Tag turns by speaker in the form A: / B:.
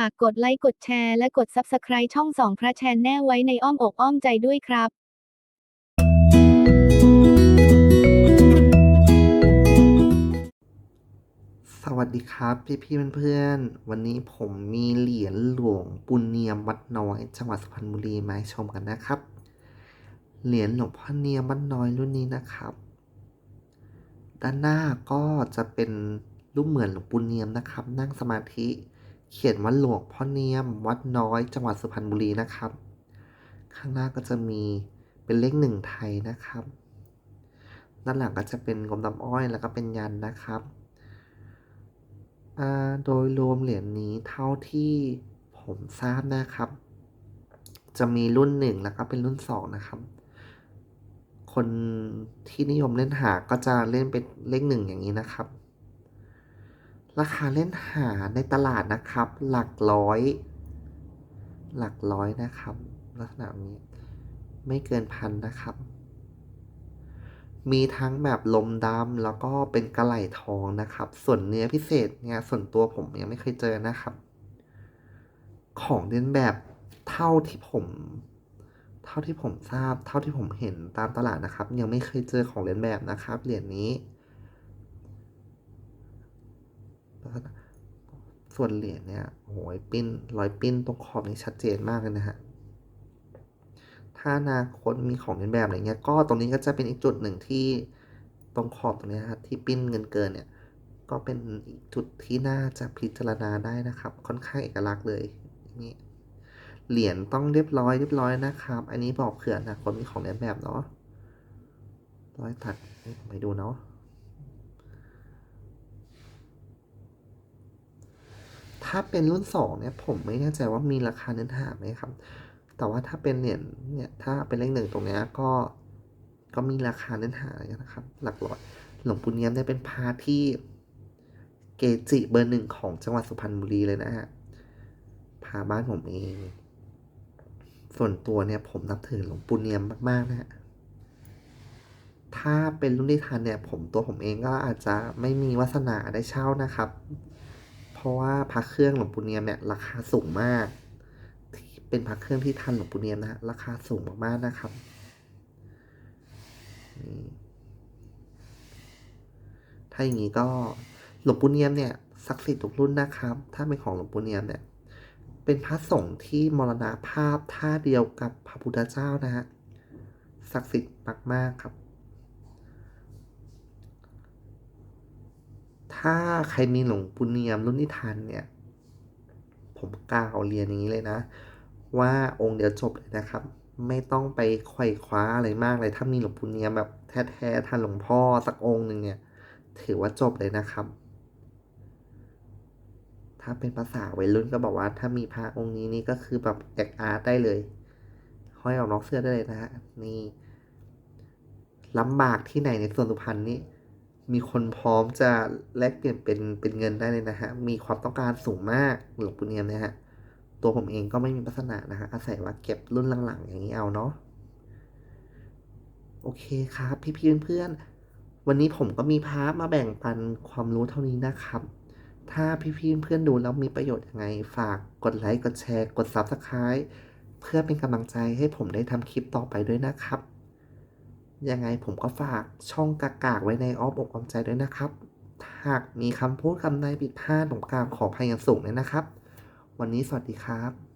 A: ฝากกดไลค์กดแชร์และกด Subscribe ช่องสองพระแชนแน่ไว้ในอ้อมอกอ้อมใจด้วยครับ
B: สวัสดีครับพี่พี่เพื่อนๆวันนี้ผมมีเหรียญหลวงปุณเนียมวัดน้อย จังหวัดสุพรรณบุรีมาให้ชมกันนะครับ เหรียญหลวงพ่อเนียมวัดน้อยรุ่นนี้นะครับ ด้านหน้าก็จะเป็นรูปเหมือนหลวงปู่เนียมนะครับ นั่งสมาธิ เขียนว่าหลวงพ่อเนียม วัดน้อยจังหวัดสุพรรณบุรีนะครับ ข้างหน้าก็จะมีเป็นเลขหนึ่งไทยนะครับ ด้านหลังก็จะเป็นกลมดำอ้อยแล้วก็เป็นยันนะครับ โดยรวมเหรียญนี้เท่าที่ผมทราบนะครับ จะมีรุ่นหนึ่งแล้วก็เป็นรุ่นสองนะครับ คนที่นิยมเล่นหาก็จะเล่นเป็นเลขหนึ่งอย่างนี้นะครับ ราคาเล่นหาในตลาดนะครับ หลักร้อย หลักร้อยนะครับ ลักษณะนี้ไม่เกินพันนะครับ มีทั้งแบบลมดำแล้วก็เป็นกระไหล่ทองนะครับ ส่วนเนื้อพิเศษเนี่ยส่วนตัวผมยังไม่เคยเจอนะครับ ของเลียนแบบเท่าที่ผม เท่าที่ผมทราบ เท่าที่ผมเห็นตามตลาดนะครับ ยังไม่เคยเจอของเลียนแบบนะครับเหรียญนี้ ส่วนเหรียญเนี่ยโอ้ยปิ้นรอยปิ้นตรงขอบนี่ชัดเจนมากเลยนะฮะถ้านาคตมีของเลียนแบบอะไรเงี้ยก็ตรงนี้ก็จะเป็นอีกจุดหนึ่งที่ตรงขอบตรงนี้ยครับที่ปิ้นเงินเกินเนี่ยก็เป็นอีกจุดที่น่าจะพิจารณาได้นะครับ ค่อนข้างเอกลักษณ์เลยนี้เหรียญต้องเรียบร้อยเรียบร้อยนะครับ อันนี้บอกเผื่อนาคตมีของเลียนแบบเนาะรอยตัดไปดูเนาะ ถ้าเป็นรุ่นสองเนี่ย ผมไม่แน่ใจว่ามีราคาเนื้อหาไหมครับ แต่ว่าถ้าเป็นเหรียเนี่ย ถ้าเป็นเลขหนึ่งตรงนี้ก็ ก็มีราคาเนื้อหานะครับ หลักร้อย หลวงปู่เนียมเนี่ยเป็นพระที่เกจิเบอร์หนึ่งของจังหวัดสุพรรณบุรีเลยนะฮะ พาบ้านผมเอง ส่วนตัวเนี่ยผมนับถือหลวงปู่เนียมมาก ๆ นะฮะ ถ้าเป็นรุ่นที่ทันเนี่ย ผมตัวผมเองก็อาจจะไม่มีวาสนาได้เช่านะครับ ราะว่าพระเครื่องหลวงปู่เนียมเนี่ยราคาสูงมากที่เป็นพระเครื่องที่ทันหลวงปู่เนียมนะฮะราคาสูงมากๆนะครับถ้าอย่างนี้ก็หลวงปู่เนียมเนี่ยศักดิ์สิทธิ์ทุกรุ่นนะครับ ถ้าเป็นของหลวงปู่เนียมเนี่ยเป็นพระสงฆ์ที่มรณภาพท่าเดียวกับพระพุทธเจ้านะฮะศักดิ์สิทธิ์มากๆครับ ถ้าใครมีหลวงปู่เนียมรุ่นนิทานเนี่ย ผมกล่าวเรียนอย่างนี้เลยนะ ว่าองค์เดียวจบเลยนะครับ ไม่ต้องไปไขว่คว้าอะไรมากเลย ถ้ามีหลวงปู่เนียมแบบแท้ๆทันหลวงพ่อสักองค์หนึ่งเนี่ย ถือว่าจบเลยนะครับ ถ้าเป็นภาษาวัยรุ่นก็บอกว่า ถ้ามีพระองค์นี้นี่ก็คือแบบแอกอาร์ได้เลยห้อยออกนอกเสื้อได้เลยนะฮะนี่ลำบากที่ไหนในส่วนสุพรรณนี่ มีคนพร้อมจะแลกเปลี่ยนเป็นเป็นเงินได้เลยนะฮะ มีความต้องการสูงมากหลวงปู่เนียมนี่ยฮะ ตัวผมเองก็ไม่มีลักษณะนะฮะ อาศัยว่าเก็บรุ่นหลังๆ อย่างนี้เอาเนาะ โอเคครับ พี่ๆเพื่อนๆ วันนี้ผมก็มีพาร์ทมาแบ่งปันความรู้เท่านี้นะครับ ถ้าพี่ๆเพื่อนๆดูแล้วมีประโยชน์ยังไง ฝากกดไลค์ กดแชร์ กด Subscribe เพื่อเป็นกำลังใจให้ผมได้ทำคลิปต่อไปด้วยนะครับ ยังไงผมก็ฝากช่องกากๆไว้ในอ้อมอกอ้อมใจด้วยนะครับ หากมีคำพูดคำใดผิดพลาดผมกราบขออภัยอย่างสูงเลยนะครับ วันนี้สวัสดีครับ